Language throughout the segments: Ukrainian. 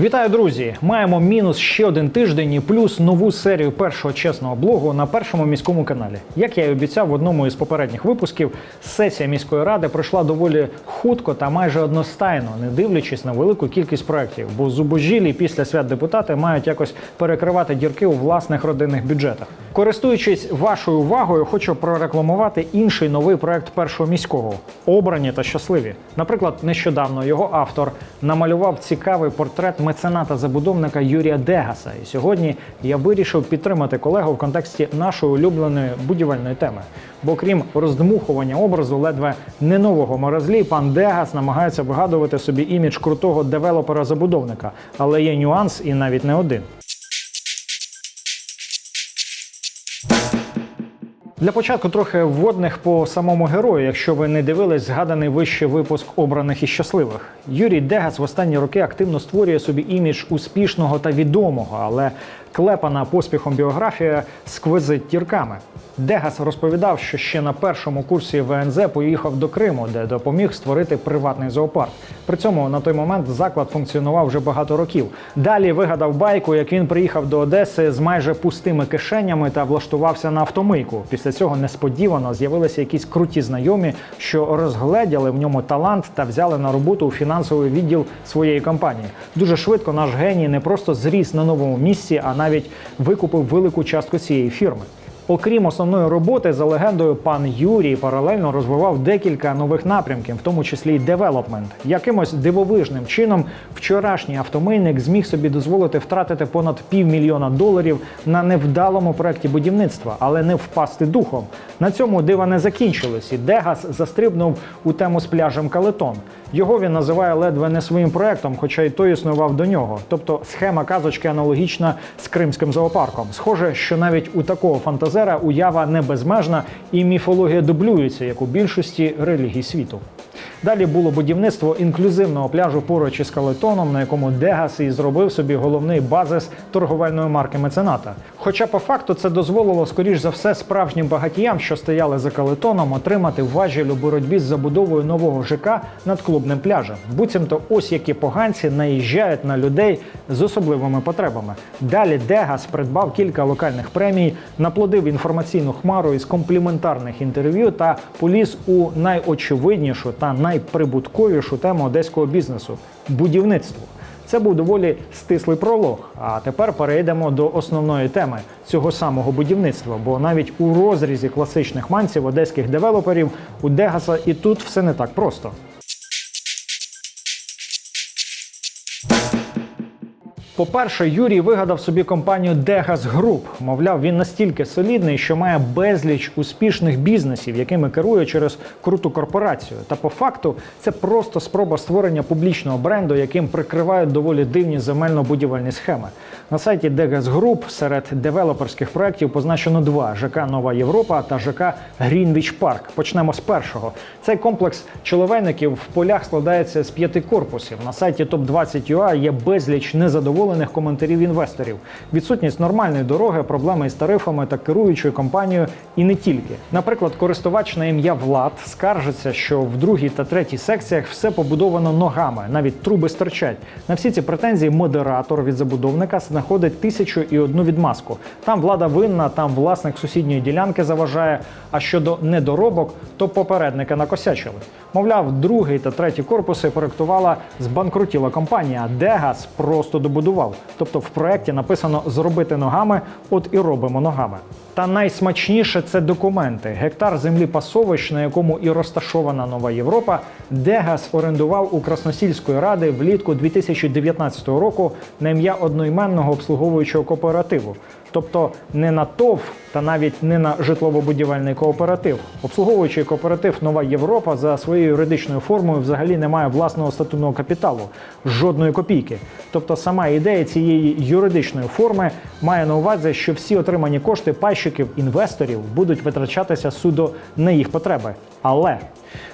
Вітаю, друзі! Маємо мінус ще один тиждень і плюс нову серію першого чесного блогу на першому міському каналі. Як я і обіцяв в одному із попередніх випусків, сесія міської ради пройшла доволі хутко та майже одностайно, не дивлячись на велику кількість проєктів, бо зубожілі після свят депутати мають якось перекривати дірки у власних родинних бюджетах. Користуючись вашою увагою, хочу прорекламувати інший новий проект першого міського обрані та щасливі. Наприклад, нещодавно його автор намалював цікавий портрет мецената-забудовника Юрія Дегаса. І сьогодні я вирішив підтримати колегу в контексті нашої улюбленої будівельної теми. Бо крім роздмухування образу ледве не нового морозлі, пан Дегас намагається вигадувати собі імідж крутого девелопера-забудовника. Але є нюанс і навіть не один. Для початку трохи вводних по самому герою, якщо ви не дивились згаданий вище випуск обраних і щасливих. Юрій Дегас в останні роки активно створює собі імідж успішного та відомого, але клепана поспіхом біографія сквозить тірками. Дегас розповідав, що ще на першому курсі ВНЗ поїхав до Криму, де допоміг створити приватний зоопарк. При цьому на той момент заклад функціонував вже багато років. Далі вигадав байку, як він приїхав до Одеси з майже пустими кишенями та влаштувався на автомийку. Після цього несподівано з'явилися якісь круті знайомі, що розгледіли в ньому талант та взяли на роботу у фінансовий відділ своєї компанії. Дуже швидко наш геній не просто зріс на новому місці, а навіть викупив велику частку цієї фірми. Окрім основної роботи, за легендою, пан Юрій паралельно розвивав декілька нових напрямків, в тому числі й девелопмент. Якимось дивовижним чином вчорашній автомийник зміг собі дозволити втратити понад півмільйона доларів на невдалому проєкті будівництва, але не впасти духом. На цьому дива не закінчились, і Дегас застрибнув у тему з пляжем Калетон. Його він називає ледве не своїм проектом, хоча й той існував до нього. Тобто схема казочки аналогічна з кримським зоопарком. Схоже, що навіть у такого фантазера уява не безмежна і міфологія дублюється, як у більшості релігій світу. Далі було будівництво інклюзивного пляжу поруч із Калетоном, на якому Дегас і зробив собі головний базис торговельної марки мецената. Хоча по факту це дозволило, скоріш за все, справжнім багатіям, що стояли за Калетоном, отримати важіль у боротьбі з забудовою нового ЖК над клубним пляжем. Буцімто ось які поганці наїжджають на людей з особливими потребами. Далі Дегас придбав кілька локальних премій, наплодив інформаційну хмару із компліментарних інтерв'ю та поліз у найочевиднішу та найприбутковішу тему одеського бізнесу будівництво. Це був доволі стислий пролог. А тепер перейдемо до основної теми цього самого будівництва. Бо навіть у розрізі класичних манців одеських девелоперів у Дегаса і тут все не так просто. По-перше, Юрій вигадав собі компанію Degas Group. Мовляв, він настільки солідний, що має безліч успішних бізнесів, якими керує через круту корпорацію. Та по факту це просто спроба створення публічного бренду, яким прикривають доволі дивні земельно-будівельні схеми. На сайті Degas Group серед девелоперських проєктів позначено два: ЖК Нова Європа та ЖК Грінвіч Парк. Почнемо з першого. Цей комплекс чоловейників в полях складається з п'яти корпусів. На сайті топ 20 UA є безліч незадоволених коментарів інвесторів. Відсутність нормальної дороги, проблеми із тарифами та керуючою компанією, і не тільки. Наприклад, користувач на ім'я Влад скаржиться, що в другій та третій секціях все побудовано ногами, навіть труби стирчать. На всі ці претензії модератор від забудовника знаходить тисячу і одну відмазку. Там влада винна, там власник сусідньої ділянки заважає. А щодо недоробок, то попередника накосячили. Мовляв, другий та третій корпуси проектувала збанкрутіла компанія, а Дегас просто добудував. Тобто в проєкті написано зробити ногами, от і робимо ногами. Та найсмачніше це документи. Гектар землі пасовищ, на якому і розташована нова Європа, Дегас орендував у Красносільської ради влітку 2019 року на ім'я одноіменного обслуговуючого кооперативу. Тобто не на ТОВ та навіть не на житлово-будівельний кооператив. Обслуговуючий кооператив Нова Європа за своєю юридичною формою взагалі не має власного статутного капіталу, жодної копійки. Тобто сама ідея цієї юридичної форми має на увазі, що всі отримані кошти пайщиків інвесторів будуть витрачатися судо на їх потреби. Але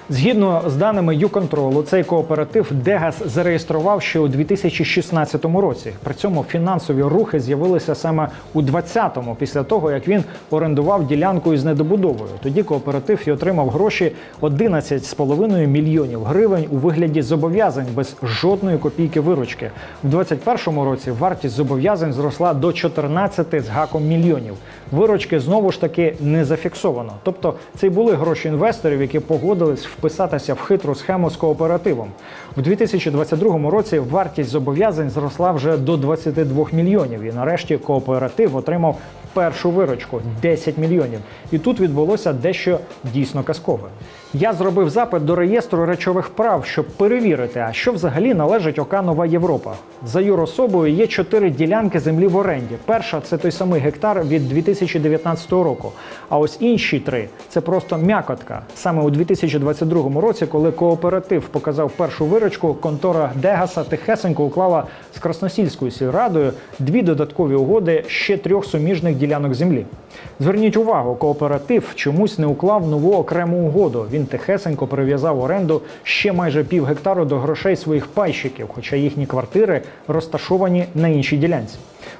Згідно з даними ЮКонтролу, цей кооператив Дегас зареєстрував ще у 2016 році. При цьому фінансові рухи з'явилися саме у 2020-му, після того як він орендував ділянку із недобудовою. Тоді кооператив і отримав гроші 11,5 мільйонів гривень у вигляді зобов'язань без жодної копійки виручки. В 2021 році вартість зобов'язань зросла до 14 з гаком мільйонів. Виручки знову ж таки не зафіксовано. Тобто це й були гроші інвесторів, які погодились вписатися в хитру схему з кооперативом. В 2022 році вартість зобов'язань зросла вже до 22 мільйонів. І нарешті кооператив отримав першу виручку 10 мільйонів. І тут відбулося дещо дійсно казкове. Я зробив запит до реєстру речових прав, щоб перевірити, а що взагалі належить ОК Нова Європа. За юрособою є чотири ділянки землі в оренді. Перша це той самий гектар від 2019 року. А ось інші три це просто м'якотка. Саме у 2022 році, коли кооператив показав першу виручку, контора Дегаса тихесенько уклала з Красносільською сільрадою дві додаткові угоди ще трьох суміжних ділянок землі. Зверніть увагу, кооператив чомусь не уклав нову окрему угоду. Він тихесенько прив'язав оренду ще майже пів гектару до грошей своїх пайщиків, хоча їхні квартири розташовані на іншій ділянці.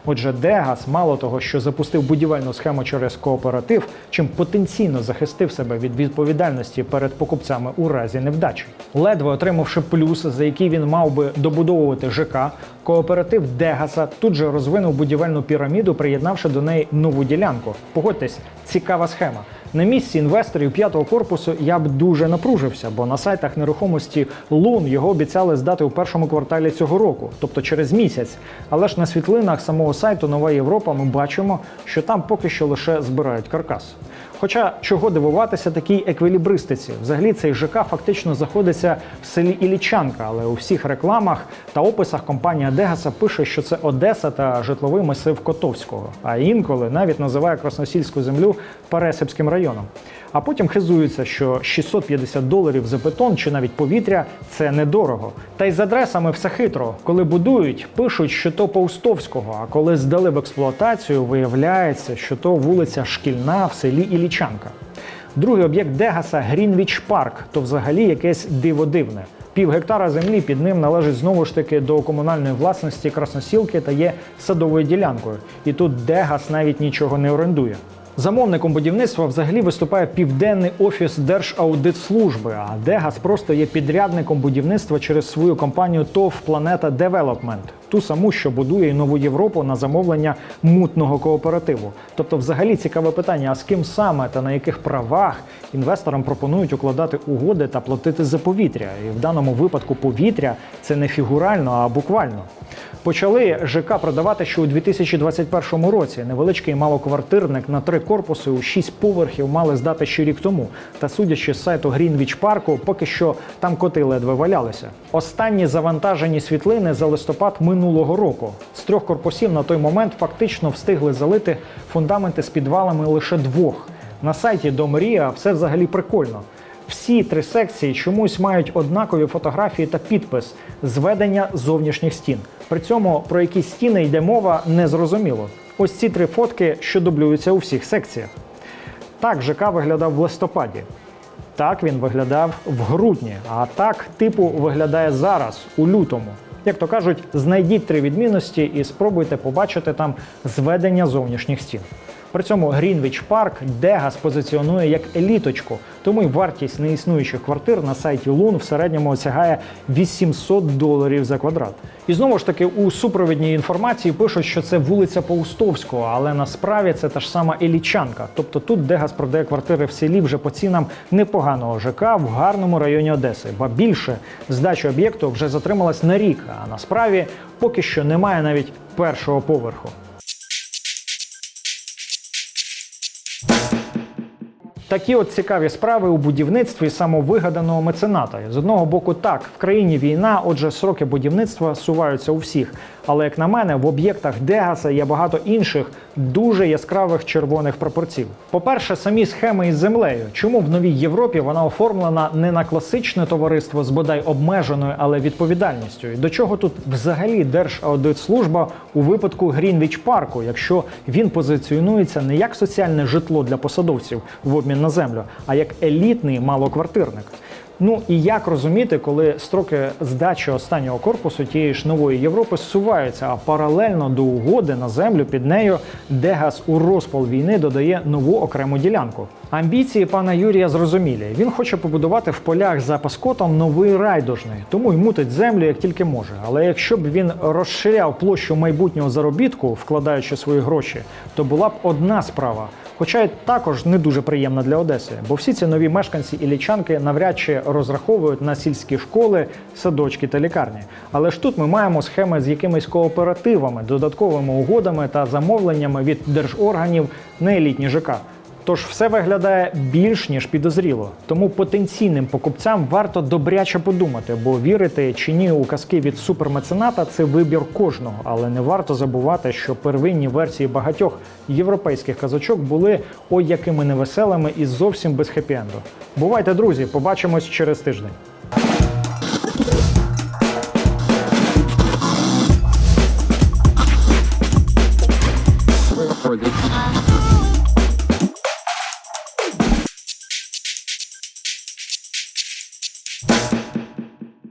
Отже, Дегас, мало того, що запустив будівельну схему через кооператив, чим потенційно захистив себе від відповідальності перед покупцями у разі невдачі. Ледве отримавши плюс, за який він мав би добудовувати ЖК, кооператив Дегаса тут же розвинув будівельну піраміду, приєднавши до неї нову ділянку. Погодьтесь, цікава схема. На місці інвесторів п'ятого корпусу я б дуже напружився, бо на сайтах нерухомості Лун його обіцяли здати у першому кварталі цього року, тобто через місяць. Але ж на світлинах самого сайту Нова Європа ми бачимо, що там поки що лише збирають каркас. Хоча чого дивуватися такій еквілібристиці? Взагалі цей ЖК фактично знаходиться в селі Ілічанка, але у всіх рекламах та описах компанія Дегаса пише, що це Одеса та житловий масив Котовського. А інколи навіть називає красносільську землю Пересипським районом. А потім хизується, що 650 доларів за бетон чи навіть повітря це недорого. Та й з адресами все хитро. Коли будують, пишуть, що то Паустовського, а коли здали в експлуатацію, виявляється, що то вулиця Шкільна в селі Ілічанка. Другий об'єкт Дегаса Грінвіч Парк, то взагалі якесь диво дивне. Пів гектара землі під ним належить знову ж таки до комунальної власності Красносілки та є садовою ділянкою. І тут Дегас навіть нічого не орендує. Замовником будівництва взагалі виступає південний офіс Держаудитслужби, а Дегас просто є підрядником будівництва через свою компанію ТОВ Планета Девелопмент, ту саму, що будує і нову Європу на замовлення мутного кооперативу. Тобто, взагалі цікаве питання: а з ким саме та на яких правах інвесторам пропонують укладати угоди та платити за повітря? І в даному випадку повітря це не фігурально, а буквально. Почали ЖК продавати ще у 2021 році. Невеличкий малоквартирник на три корпуси у шість поверхів мали здати ще рік тому. Та судячи з сайту Грінвіч парку, поки що там коти ледве валялися. Останні завантажені світлини за листопад минулого року. З трьох корпусів на той момент фактично встигли залити фундаменти з підвалами лише двох. На сайті Домрія все взагалі прикольно. Всі три секції чомусь мають однакові фотографії та підпис зведення зовнішніх стін. При цьому про які стіни йде мова не зрозуміло. Ось ці три фотки, що дублюються у всіх секціях. Так ЖК виглядав в листопаді. Так він виглядав в грудні, а так типу виглядає зараз, у лютому. Як то кажуть, знайдіть три відмінності і спробуйте побачити там зведення зовнішніх стін. При цьому Грінвіч Парк Дегас позиціонує як еліточку, тому й вартість неіснуючих квартир на сайті Лун в середньому осягає 800 доларів за квадрат. І знову ж таки у супровідній інформації пишуть, що це вулиця Паустовського, але насправді це та ж сама Елічанка. Тобто тут Дегас продає квартири в селі вже по цінам непоганого ЖК в гарному районі Одеси. Ба більше здача об'єкту вже затрималась на рік, а насправді поки що немає навіть першого поверху. Такі от цікаві справи у будівництві самовигаданого мецената. З одного боку, так, в країні війна, отже, сроки будівництва суваються у всіх. Але як на мене, в об'єктах Дегаса є багато інших дуже яскравих червоних пропорцій. По-перше, самі схеми із землею. Чому в новій Європі вона оформлена не на класичне товариство з бодай обмеженою, але відповідальністю? І до чого тут взагалі Держаудитслужба у випадку Грінвіч парку, якщо він позиціонується не як соціальне житло для посадовців в обмін на землю, а як елітний малоквартирник? Ну і як розуміти, коли строки здачі останнього корпусу тієї ж нової Європи зсуваються, а паралельно до угоди на землю під нею Дегас у розпал війни додає нову окрему ділянку. Амбіції пана Юрія зрозумілі. Він хоче побудувати в полях за Паскотом новий райдужний, тому й мутить землю як тільки може. Але якщо б він розширяв площу майбутнього заробітку, вкладаючи свої гроші, то була б одна справа. Хоча також не дуже приємна для Одеси, бо всі ці нові мешканці Іллічанки навряд чи розраховують на сільські школи, садочки та лікарні. Але ж тут ми маємо схеми з якимись кооперативами, додатковими угодами та замовленнями від держорганів на елітні ЖК. Тож все виглядає більш ніж підозріло. Тому потенційним покупцям варто добряче подумати, бо вірити чи ні у казки від супермецената це вибір кожного. Але не варто забувати, що первинні версії багатьох європейських казочок були о якими невеселими і зовсім без хеппі-енду. Бувайте, друзі, побачимось через тиждень.